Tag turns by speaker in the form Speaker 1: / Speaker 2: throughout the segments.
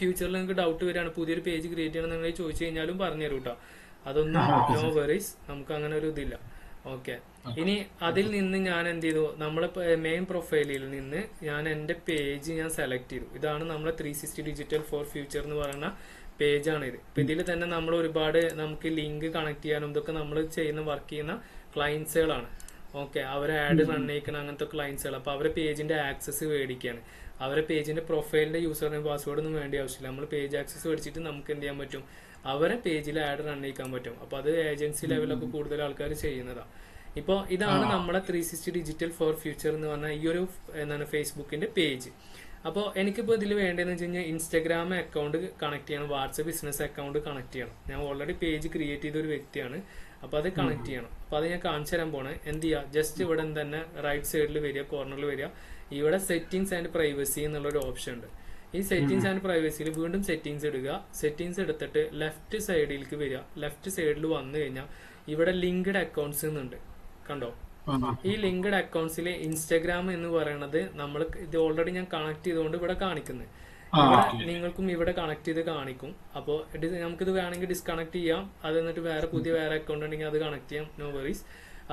Speaker 1: ഫ്യൂച്ചറിൽ നിങ്ങൾക്ക് ഡൗട്ട് വരികയാണ് പുതിയൊരു പേജ് ക്രിയേറ്റ് ചെയ്യണം നിങ്ങൾ ചോദിച്ചു കഴിഞ്ഞാലും പറഞ്ഞു തരും അതൊന്നും നോ വെറീസ് നമുക്ക് അങ്ങനെ ഒരു ഇതില്ല. ഓക്കെ. ഇനി അതിൽ നിന്ന് ഞാൻ എന്ത് ചെയ്തു? നമ്മളെ മെയിൻ പ്രൊഫൈലിൽ നിന്ന് ഞാൻ എന്റെ പേജ് ഞാൻ സെലക്ട് ചെയ്തു. ഇതാണ് നമ്മളെ three sixty digital for future എന്ന് പറയുന്ന പേജാണ് ഇത്. ഇപ്പൊ ഇതിൽ തന്നെ നമ്മൾ ഒരുപാട് നമുക്ക് ലിങ്ക് കണക്ട് ചെയ്യാനും ഇതൊക്കെ നമ്മൾ ചെയ്യുന്ന വർക്ക് ചെയ്യുന്ന ക്ലയൻസുകളാണ് ഓക്കെ അവരെ ആഡ് റൺ ചെയ്യിക്കണം അങ്ങനത്തെ ക്ലയൻസുകൾ അപ്പൊ അവരെ പേജിന്റെ ആക്സസ് മേടിക്കുകയാണ് അവരെ പേജിന്റെ പ്രൊഫൈലിന്റെ യൂസർ നെയിം പാസ്വേഡ് ഒന്നും വേണ്ട ആവശ്യമില്ല. നമ്മൾ പേജ് ആക്സസ് മേടിച്ചിട്ട് നമുക്ക് എന്ത് ചെയ്യാൻ പറ്റും? അവരെ പേജിൽ ആഡ് റൺ ചെയ്യിക്കാൻ പറ്റും. അപ്പൊ അത് ഏജൻസി ലെവലൊക്കെ കൂടുതൽ ആൾക്കാർ ചെയ്യുന്നതാണ് ഇപ്പോൾ ഇതാണ് നമ്മളെ three sixty digital for future എന്ന് പറഞ്ഞ ഈ ഒരു എന്താണ് ഫേസ്ബുക്കിന്റെ പേജ് അപ്പോൾ എനിക്കിപ്പോൾ ഇതിൽ വേണ്ടതെന്ന് വെച്ച് കഴിഞ്ഞാൽ ഇൻസ്റ്റാഗ്രാം അക്കൗണ്ട് കണക്ട് ചെയ്യണം. വാട്സപ്പ് ബിസിനസ് അക്കൗണ്ട് കണക്ട് ചെയ്യണം. ഞാൻ ഓൾറെഡി പേജ് ക്രിയേറ്റ് ചെയ്ത ഒരു വ്യക്തിയാണ്. അപ്പോൾ അത് കണക്ട് ചെയ്യണം. അപ്പോൾ അത് ഞാൻ കാണിച്ചു തരാൻ പോണേ. എന്ത് ചെയ്യുക ജസ്റ്റ് ഇവിടെ തന്നെ റൈറ്റ് സൈഡിൽ വരിക കോർണറിൽ വരിക. ഇവിടെ സെറ്റിങ്സ് ആൻഡ് പ്രൈവസി എന്നുള്ള ഒരു ഓപ്ഷൻ ഉണ്ട്. ഈ സെറ്റിങ്സ് ആൻഡ് പ്രൈവസിയിൽ വീണ്ടും സെറ്റിങ്സ് ഇടുക. സെറ്റിങ്സ് എടുത്തിട്ട് ലെഫ്റ്റ് സൈഡിലേക്ക് വരിക. ലെഫ്റ്റ് സൈഡിൽ വന്നു കഴിഞ്ഞാൽ ഇവിടെ ലിങ്ക്ഡ് അക്കൗണ്ട്സ് എന്നുണ്ട് കണ്ടോ? ഈ ലിങ്ക്ഡ് അക്കൗണ്ട്സിലെ ഇൻസ്റ്റാഗ്രാം എന്ന് പറയുന്നത് നമ്മൾ ഇത് ഓൾറെഡി ഞാൻ കണക്ട് ചെയ്തുകൊണ്ട് ഇവിടെ കാണിക്കുന്നത് നിങ്ങൾക്കും ഇവിടെ കണക്ട് ചെയ്ത് കാണിക്കും. അപ്പോൾ നമുക്കിത് വേണമെങ്കിൽ ഡിസ്കണക്ട് ചെയ്യാം. അത് എന്നിട്ട് വേറെ പുതിയ വേറെ അക്കൗണ്ട് ഉണ്ടെങ്കിൽ അത് കണക്ട് ചെയ്യാം. നോ വറീസ്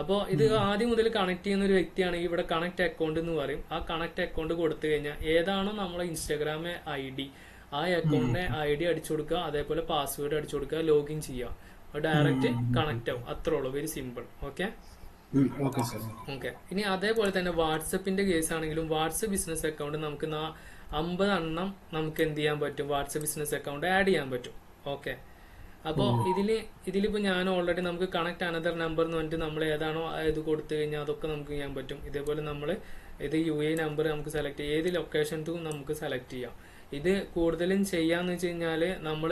Speaker 1: അപ്പോൾ ഇത് ആദ്യം മുതൽ കണക്ട് ചെയ്യുന്ന ഒരു വ്യക്തിയാണെങ്കിൽ ഇവിടെ കണക്ട് അക്കൗണ്ട് എന്ന് പറയും. ആ കണക്ട് അക്കൗണ്ട് കൊടുത്തു കഴിഞ്ഞാൽ ഏതാണോ നമ്മളെ ഇൻസ്റ്റാഗ്രാമിലെ ഐ ഡി ആ അക്കൗണ്ടിനെ ഐ ഡി അടിച്ചു കൊടുക്കുക. അതേപോലെ പാസ്വേഡ് അടിച്ചു കൊടുക്കുക. ലോഗിൻ ചെയ്യുക. ഡയറക്റ്റ് കണക്ട് ആവും. അത്രേ ഉള്ളൂ. വെരി സിമ്പിൾ ഓക്കെ
Speaker 2: ഓക്കെ
Speaker 1: ഇനി അതേപോലെ തന്നെ വാട്സപ്പിന്റെ കേസ് ആണെങ്കിലും വാട്സപ്പ് ബിസിനസ് അക്കൗണ്ട് നമുക്ക് അമ്പത് എണ്ണം നമുക്ക് എന്ത് ചെയ്യാൻ പറ്റും? വാട്സപ്പ് ബിസിനസ് അക്കൗണ്ട് ആഡ് ചെയ്യാൻ പറ്റും. ഓക്കെ അപ്പോൾ ഇതിൽ ഇതിലിപ്പോ ഞാൻ ഓൾറെഡി നമുക്ക് കണക്ട് അനദർ നമ്പർ എന്ന് പറഞ്ഞിട്ട് നമ്മൾ ഏതാണോ ഇത് കൊടുത്തു കഴിഞ്ഞാൽ അതൊക്കെ നമുക്ക് ചെയ്യാൻ പറ്റും. ഇതേപോലെ നമ്മൾ ഇത് യു എ നമ്പർ നമുക്ക് സെലക്ട് ചെയ്യാം. ഏത് ലൊക്കേഷൻസും നമുക്ക് സെലക്ട് ചെയ്യാം. ഇത് കൂടുതലും ചെയ്യാന്ന് വെച്ച് കഴിഞ്ഞാൽ നമ്മൾ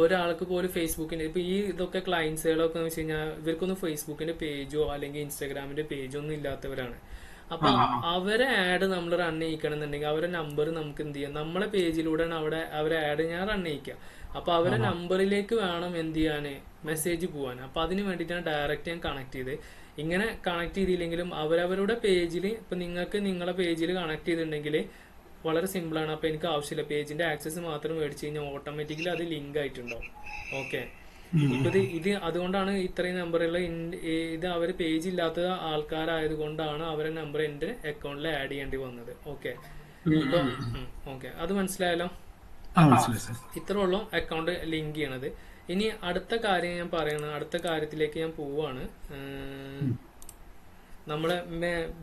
Speaker 1: ഒരാൾക്ക് പോലും ഫേസ്ബുക്കിന്റെ ഇപ്പൊ ഈ ഇതൊക്കെ ക്ലയൻസുകളൊക്കെ വെച്ച് കഴിഞ്ഞാൽ ഇവർക്കൊന്നും ഫേസ്ബുക്കിന്റെ പേജോ അല്ലെങ്കിൽ ഇൻസ്റ്റാഗ്രാമിന്റെ പേജോ ഒന്നും ഇല്ലാത്തവരാണ്. അപ്പൊ അവരെ ആഡ് നമ്മൾ റൺ ചെയ്യിക്കണം എന്നുണ്ടെങ്കിൽ അവരെ നമ്പർ നമുക്ക് എന്ത് ചെയ്യാം? നമ്മളെ പേജിലൂടെയാണ് അവിടെ അവരെ ആഡ് ഞാൻ റൺ ചെയ്യിക്കാം അപ്പൊ അവരെ നമ്പറിലേക്ക് വേണം എന്ത് ചെയ്യാന്? മെസ്സേജ് പോവാൻ. അപ്പൊ അതിന് വേണ്ടിയിട്ടാണ് ഡയറക്റ്റ് ഞാൻ കണക്ട് ചെയ്ത് ഇങ്ങനെ കണക്ട് ചെയ്തില്ലെങ്കിലും അവരവരുടെ പേജിൽ ഇപ്പൊ നിങ്ങൾക്ക് നിങ്ങളെ പേജിൽ കണക്ട് ചെയ്തിട്ടുണ്ടെങ്കിൽ വളരെ സിമ്പിൾ ആണ്. അപ്പൊ എനിക്ക് ആവശ്യമില്ല. പേജിന്റെ ആക്സസ് മാത്രം മേടിച്ചു കഴിഞ്ഞാൽ ഓട്ടോമാറ്റിക്കലി അത് ലിങ്ക് ആയിട്ടുണ്ടാവും. ഓക്കെ ഇത് ഇത് അതുകൊണ്ടാണ് ഇത്രയും നമ്പറുള്ള ഇത് അവർ പേജ് ഇല്ലാത്ത ആൾക്കാരായത് കൊണ്ടാണ് അവരെ നമ്പർ എന്റെ അക്കൗണ്ടിൽ ആഡ് ചെയ്യേണ്ടി വന്നത്. ഓക്കെ ഓക്കെ അത് മനസ്സിലായല്ലോ? ഇത്ര ഉള്ളൂ അക്കൗണ്ട് ലിങ്ക് ചെയ്യണത്. ഇനി അടുത്ത കാര്യം ഞാൻ പറയണ. അടുത്ത കാര്യത്തിലേക്ക് ഞാൻ പോവാണ്. നമ്മളെ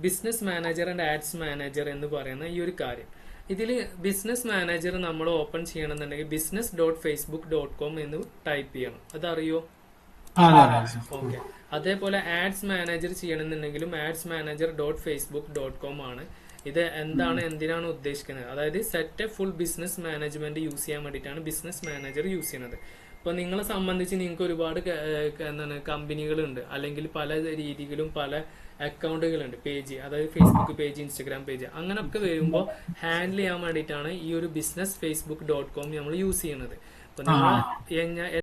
Speaker 1: business manager and ads manager എന്ന് പറയുന്ന ഈ ഒരു കാര്യം. ഇതിൽ ബിസിനസ് മാനേജർ നമ്മൾ ഓപ്പൺ ചെയ്യണമെന്നുണ്ടെങ്കിൽ business dot Facebook dot com എന്ന് ടൈപ്പ് ചെയ്യണം. അതറിയോ? ഓക്കെ അതേപോലെ ads manager ചെയ്യണമെന്നുണ്ടെങ്കിലും ads manager dot Facebook dot com ആണ്. ഇത് എന്താണ് എന്തിനാണ് ഉദ്ദേശിക്കുന്നത്? അതായത് set a full business management use ചെയ്യാൻ വേണ്ടിയിട്ടാണ് ബിസിനസ് മാനേജർ യൂസ് ചെയ്യുന്നത് ഇപ്പൊ നിങ്ങളെ സംബന്ധിച്ച് നിങ്ങൾക്ക് ഒരുപാട് എന്താണ് കമ്പനികളുണ്ട്. അല്ലെങ്കിൽ പല രീതിയിലും പല അക്കൗണ്ടുകളുണ്ട്. പേജ് അതായത് ഫേസ്ബുക്ക് പേജ് ഇൻസ്റ്റാഗ്രാം പേജ്. അങ്ങനെയൊക്കെ വരുമ്പോൾ ഹാൻഡിൽ ചെയ്യാൻ വേണ്ടിയിട്ടാണ് ഈ ഒരു ബിസിനസ് ഫേസ്ബുക്ക് ഡോട്ട് കോം നമ്മൾ യൂസ് ചെയ്യുന്നത്. അപ്പൊ നിങ്ങൾ